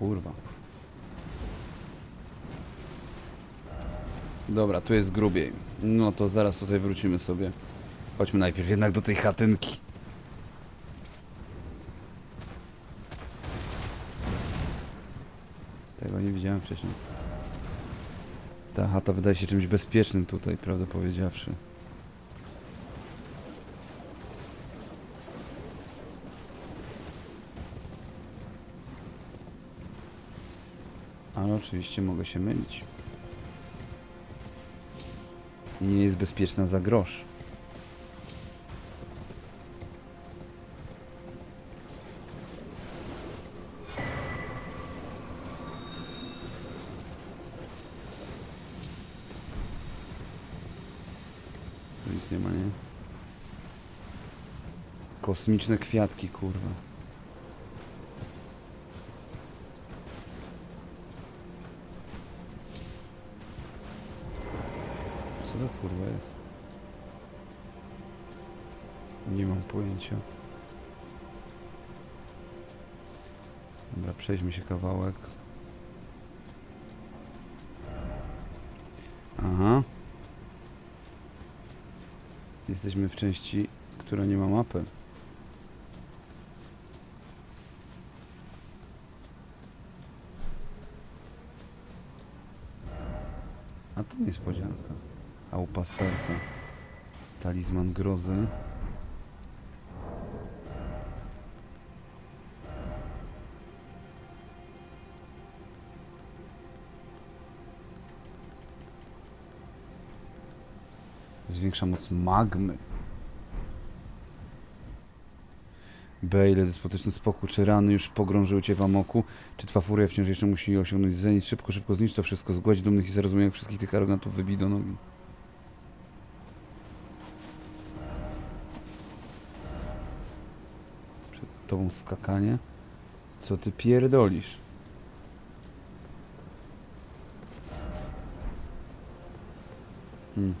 kurwa. Dobra, tu jest grubiej. No to zaraz tutaj wrócimy sobie. Chodźmy najpierw jednak do tej chatynki. Tego nie widziałem wcześniej. Ta chata wydaje się czymś bezpiecznym tutaj, prawdę powiedziawszy. Ale oczywiście mogę się mylić. I nie jest bezpieczna za grosz. Ma, nie? Kosmiczne kwiatki, kurwa. Kurwa jest? Nie mam pojęcia. Dobra, przejdźmy się kawałek. Aha. Jesteśmy w części, która nie ma mapy. A to niespodzianka. A u pasterca talizman grozy. Zwiększa moc magmy. B, ile despotyczny spokój, czy rany już pogrążyły cię w amoku, czy twa furia wciąż jeszcze musi osiągnąć zenit, szybko, szybko zniszcz to wszystko, zgładź dumnych i zrozumiałych wszystkich tych arogantów, wybij do nogi. Tobą skakanie? Co ty pierdolisz? Hmm.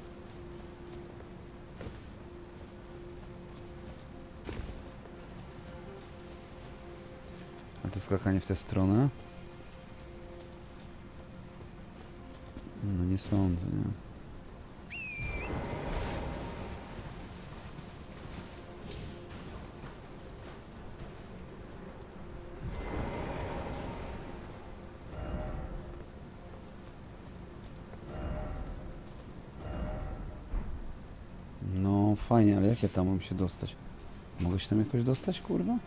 A to skakanie w tę stronę? No nie sądzę, nie? Fajnie, ale jak ja tam mam się dostać? Mogę się tam jakoś dostać, kurwa?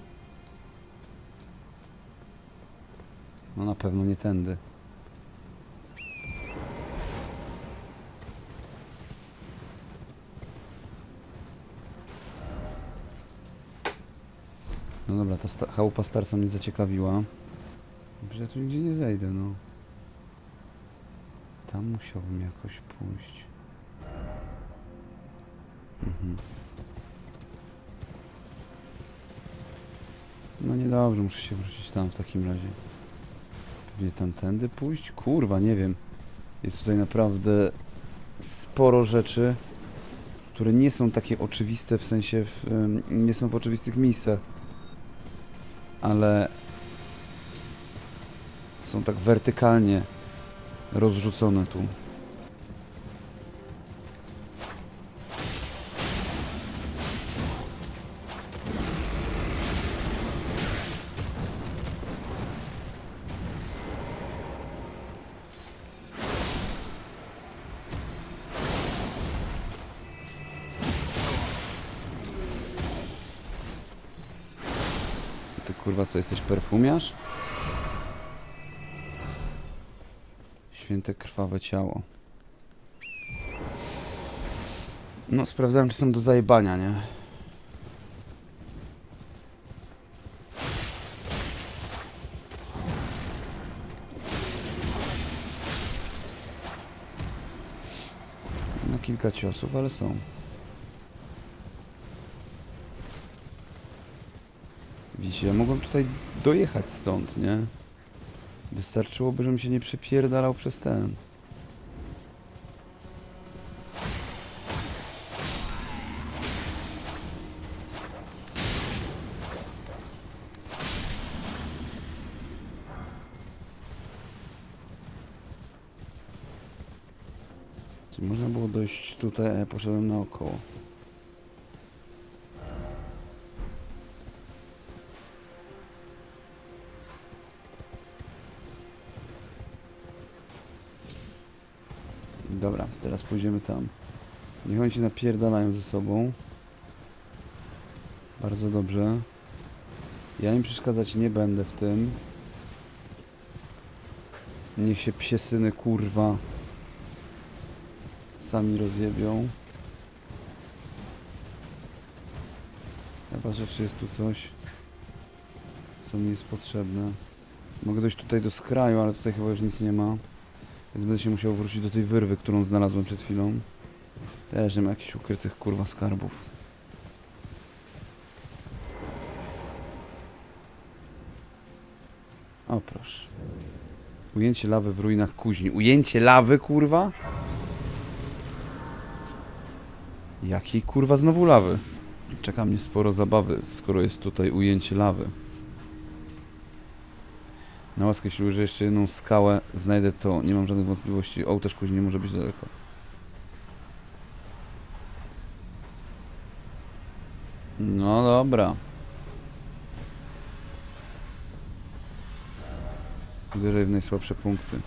No na pewno nie tędy. No dobra, ta sta- chałupa starca mnie zaciekawiła. Że ja tu nigdzie nie zejdę, no. Tam musiałbym jakoś pójść. Mhm. No niedobrze, muszę się wrócić tam w takim razie. Pewnie tamtędy pójść? Kurwa, nie wiem. Jest tutaj naprawdę sporo rzeczy, które nie są takie oczywiste, w sensie w, nie są w oczywistych miejscach. Ale są tak wertykalnie rozrzucone tu. Ty kurwa co, jesteś perfumiarz? Święte krwawe ciało. No, sprawdzałem, czy są do zajebania, nie? No, kilka ciosów, ale są. Ja mogłem tutaj dojechać stąd, nie? Wystarczyłoby, żebym się nie przepierdalał przez ten. Czy można było dojść tutaj, ja poszedłem naokoło. Dobra, teraz pójdziemy tam. Niech oni się napierdalają ze sobą. Bardzo dobrze. Ja im przeszkadzać nie będę w tym. Niech się psie syny kurwa sami rozjebią. Ja patrzę czy jest tu coś co mi jest potrzebne. Mogę dojść tutaj do skraju, ale tutaj chyba już nic nie ma. Więc będę się musiał wrócić do tej wyrwy, którą znalazłem przed chwilą. Też nie ma jakichś ukrytych kurwa skarbów. O proszę. Ujęcie lawy w ruinach kuźni. Ujęcie lawy, kurwa? Jakiej kurwa znowu lawy? Czeka mnie sporo zabawy, skoro jest tutaj ujęcie lawy. Na łaskę siły, że jeszcze jedną skałę znajdę, to nie mam żadnych wątpliwości. Ołtarz kuźni nie może być daleko. No dobra. Uderzaj w najsłabsze punkty.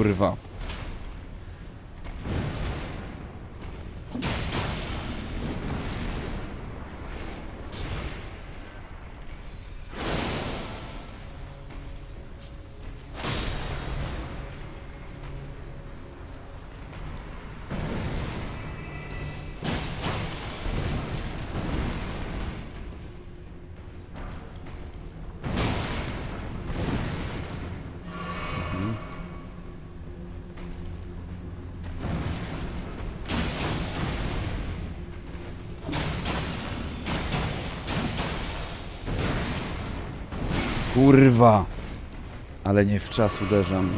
Kurwa. Kurwa! Ale nie w czas uderzam.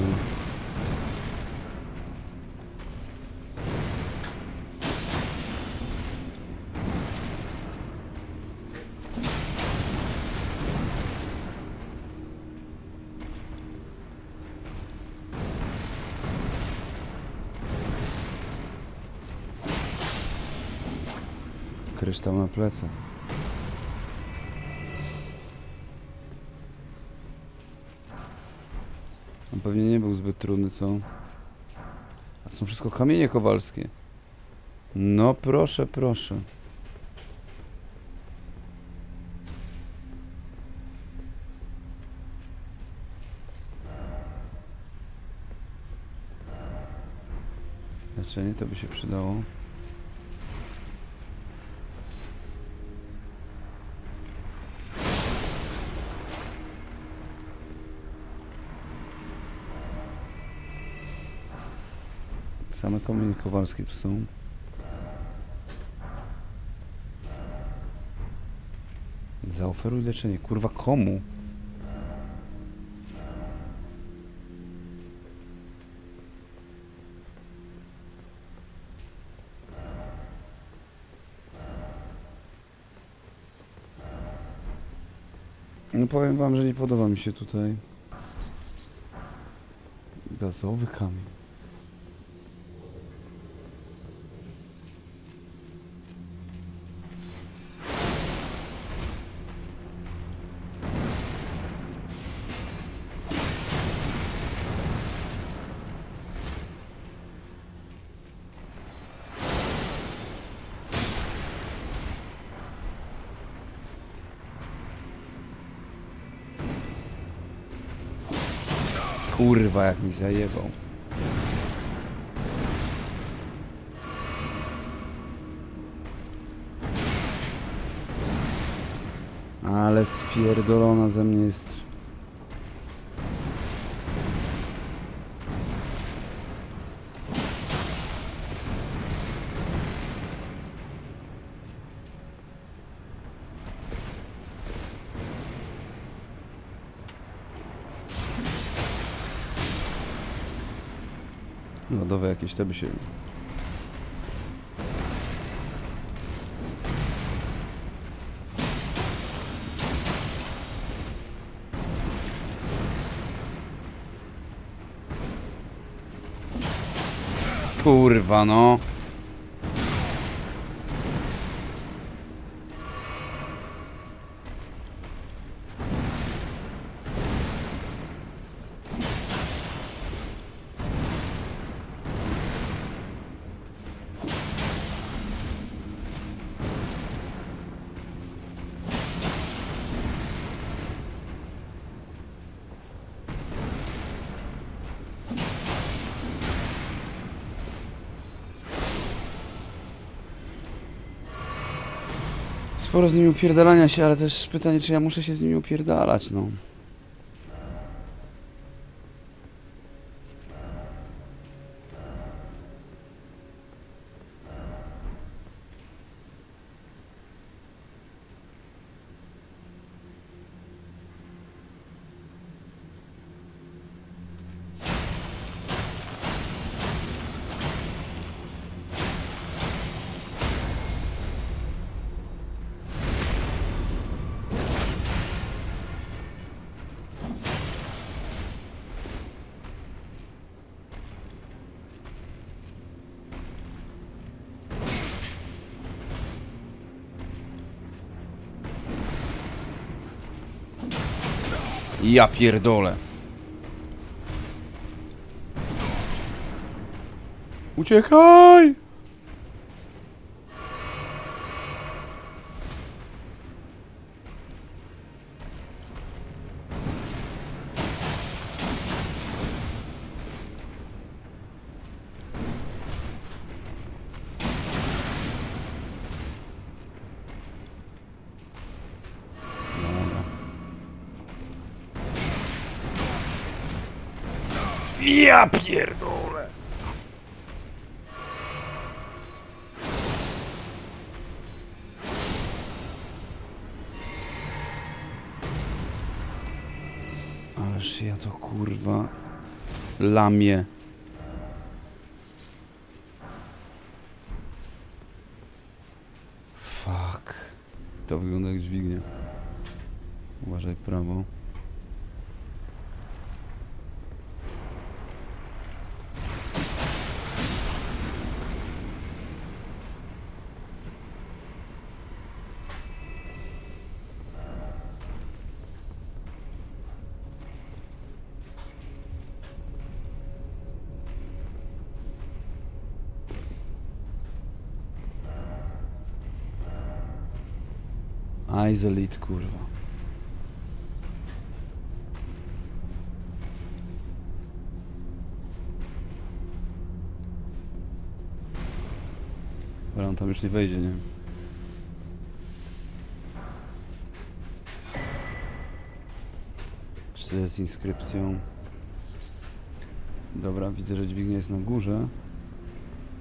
Kryształ na plecach. On pewnie nie był zbyt trudny, co? A są wszystko kamienie kowalskie. No proszę, proszę. Leczenie to by się przydało. Same kamienie kowalskie tu są. Zaoferuj leczenie. Kurwa, komu? No powiem wam, że nie podoba mi się tutaj. Gazowy kamień. Kurwa, jak mi zajebał. Ale spierdolona ze mnie jest. Jakieś te by się... Kurwa no. Sporo z nimi upierdalania się, ale też pytanie, czy ja muszę się z nimi upierdalać, no. Ja pierdolę. Uciekaj! Pierdolę. Ależ ja to kurwa lamię. Fuck. To wygląda jak dźwignia. Uważaj prawo. Isolit, kurwa. Ale on tam już nie wejdzie, nie? Czy to jest z inskrypcją? Dobra, widzę, że dźwignia jest na górze.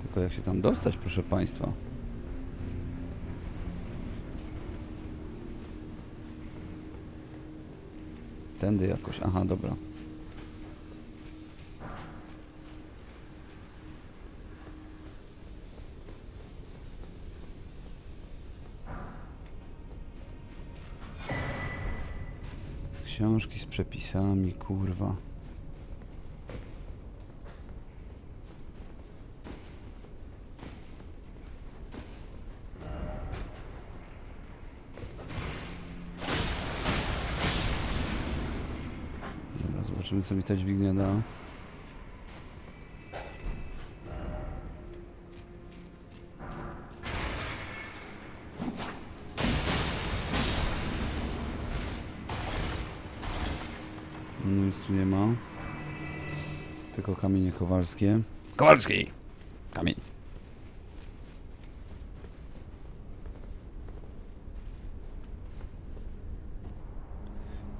Tylko jak się tam dostać, proszę Państwa? Tędy jakoś. Aha, dobra. Książki z przepisami, kurwa. Zobaczymy co mi ta dźwignia da. No nic tu nie ma. Tylko kamienie kowalskie. Kowalski! Kamień.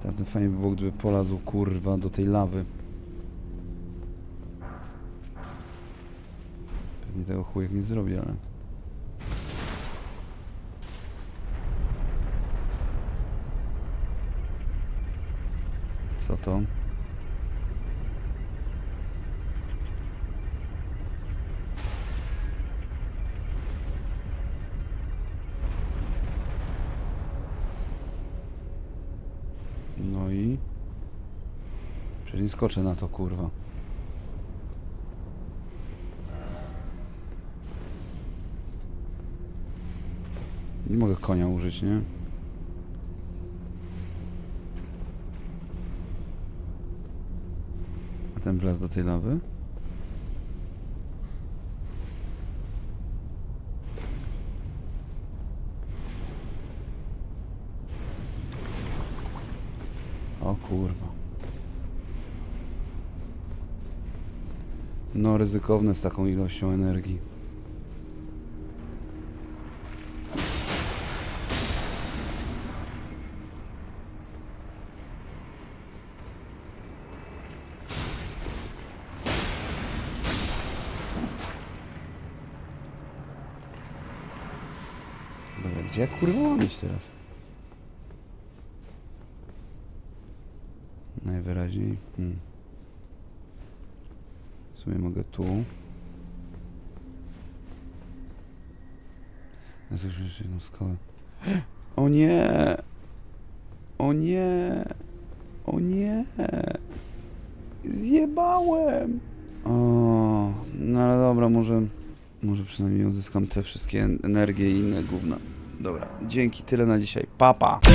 Tamten fajnie by było, gdyby polazł kurwa do tej lawy. Pewnie tego chujek nie zrobi, ale... Co to? No i... Przecież nie skoczę na to, kurwa. Nie mogę konia użyć, nie? A ten wlazł do tej lawy? O kurwa. No ryzykowne z taką ilością energii. Gdzie kurwa mam iść teraz? Najwyraźniej. Hmm. W sumie mogę tu. Ja słyszę jeszcze jedną skałę. O nie! O nie! O nie! Zjebałem! O, no ale dobra, może, może przynajmniej uzyskam te wszystkie en- energie i inne gówna. Dobra, dzięki, tyle na dzisiaj. Papa! Pa.